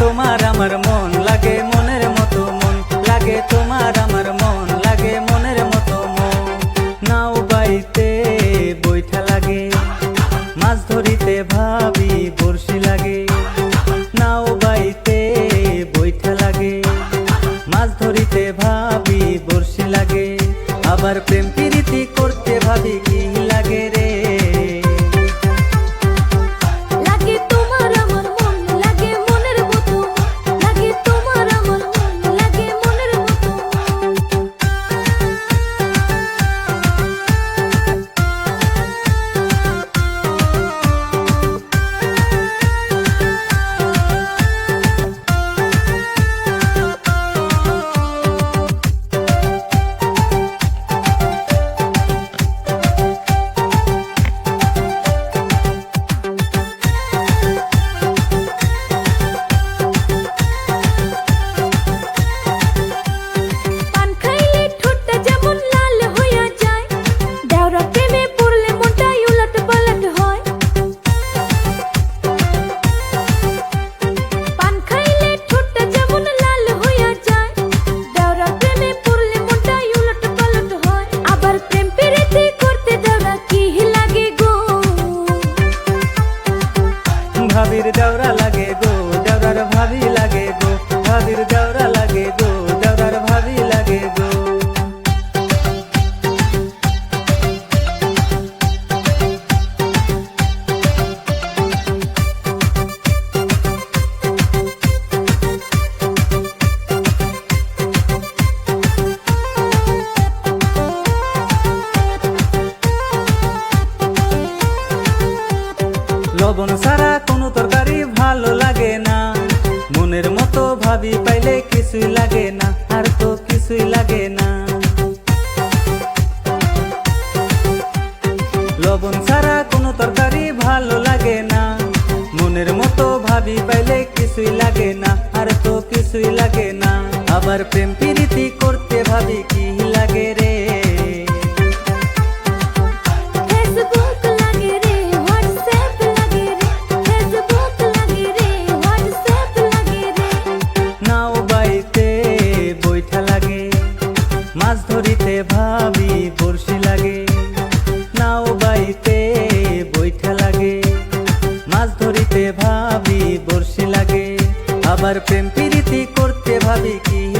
তোমার আমার মন লাগে, মনের মতো মন লাগে, তোমার আমার মন লাগে, মনের মতো মন। নাও বাইতে বৈঠা লাগে, মাছ ধরিতে ভাবি বড়শি লাগে। নাও বাইতে বৈঠা লাগে, মাছ ধরিতে ভাবি বড়শি লাগে। আবার প্রেম প্রীতি করতে ভাবি ভাবির দৌড়া লাগে গো দৌড়ার ভাবি লাগে গো ভাবির দেওরা লবণ ছাড়া কোনো তরকারি ভালো লাগে না। মনের মতো ভাবি পাইলে কিছুই লাগে না, আর তো কিছুই লাগে না। লবণ ছাড়া কোনো তরকারি ভালো লাগে না। মনের মতো ভাবি পাইলে কিছুই লাগে না, আর তো কিছুই লাগে না। আবার প্রেম আবার প্রেম প্রীতি করতে ভাবি কি?